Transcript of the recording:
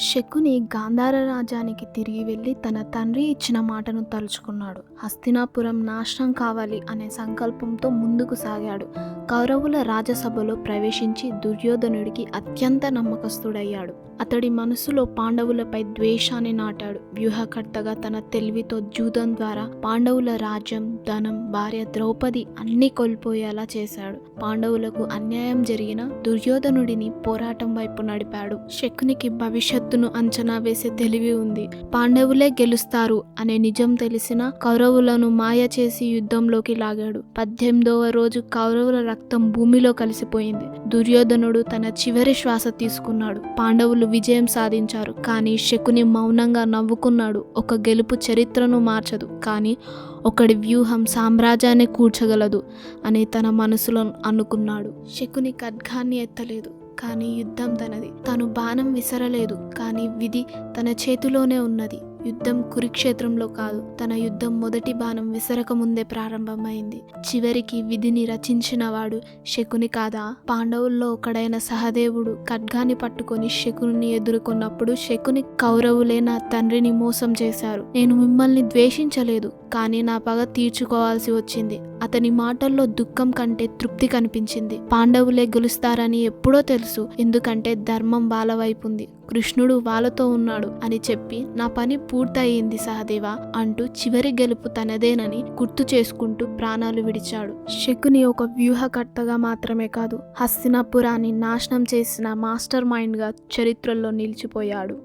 శకుని గాంధార రాజ్యానికి తిరిగి వెళ్ళి తన తండ్రి ఇచ్చిన మాటను తలుచుకున్నాడు. హస్తినాపురం నాశనం కావాలి అనే సంకల్పంతో ముందుకు సాగాడు. కౌరవుల రాజసభలో ప్రవేశించి దుర్యోధనుడికి అత్యంత నమ్మకస్తుడయ్యాడు. అతడి మనసులో పాండవులపై ద్వేషాన్ని నాటాడు. వ్యూహకర్తగా తన తెలివితో జూదం ద్వారా పాండవుల రాజ్యం ధనం భార్య ద్రౌపది అన్ని కోల్పోయేలా చేశాడు. పాండవులకు అన్యాయం జరిగిన దుర్యోధనుడిని పోరాటం వైపు నడిపాడు. శకునికి భవిష్యత్తును అంచనా వేసే తెలివి ఉంది. పాండవులే గెలుస్తారు అనే నిజం తెలిసిన కౌరవులను మాయ చేసి యుద్ధంలోకి లాగాడు. పద్దెనిమిదవ రోజు కౌరవుల రక్తం భూమిలో కలిసిపోయింది. దుర్యోధనుడు తన చివరి శ్వాస తీసుకున్నాడు. పాండవులు విజయం సాధించారు. కానీ శకుని మౌనంగా నవ్వుకున్నాడు. ఒక గెలుపు చరిత్రను మార్చదు. కానీ ఒకడి వ్యూహం సామ్రాజ్యాన్ని కూర్చగలదు అని తన మనసులో అనుకున్నాడు. శకుని ఖడ్గాన్ని ఎత్తలేదు. కానీ యుద్ధం తనది. తను బాణం విసరలేదు కానీ విధి తన చేతిలోనే ఉన్నది. యుద్ధం కురుక్షేత్రంలో కాదు తన యుద్ధం మొదటి బాణం విసరక ముందే ప్రారంభమైంది. చివరికి విధిని రచించిన వాడు శకుని కాదా? పాండవుల్లో ఒకడైన సహదేవుడు ఖడ్గాన్ని పట్టుకొని శకుని ఎదుర్కొన్నప్పుడు శకుని కౌరవులే నా తండ్రిని మోసం చేశారు. నేను మిమ్మల్ని ద్వేషించలేదు కానీ నా పగ తీర్చుకోవాల్సి వచ్చింది. అతని మాటల్లో దుఃఖం కంటే తృప్తి కనిపించింది. పాండవులే గెలుస్తారని ఎప్పుడో తెలుసు. ఎందుకంటే ధర్మం వాళ్ళ వైపు ఉంది. కృష్ణుడు వాళ్ళతో ఉన్నాడు అని చెప్పి నా పని పూర్తయింది సహదేవ అంటూ చివరి గెలుపు తనదేనని గుర్తు చేసుకుంటూ ప్రాణాలు విడిచాడు. శకుని ఒక వ్యూహకర్తగా మాత్రమే కాదు హస్తినాపురాన్ని నాశనం చేసిన మాస్టర్ మైండ్గా చరిత్రలో నిలిచిపోయాడు.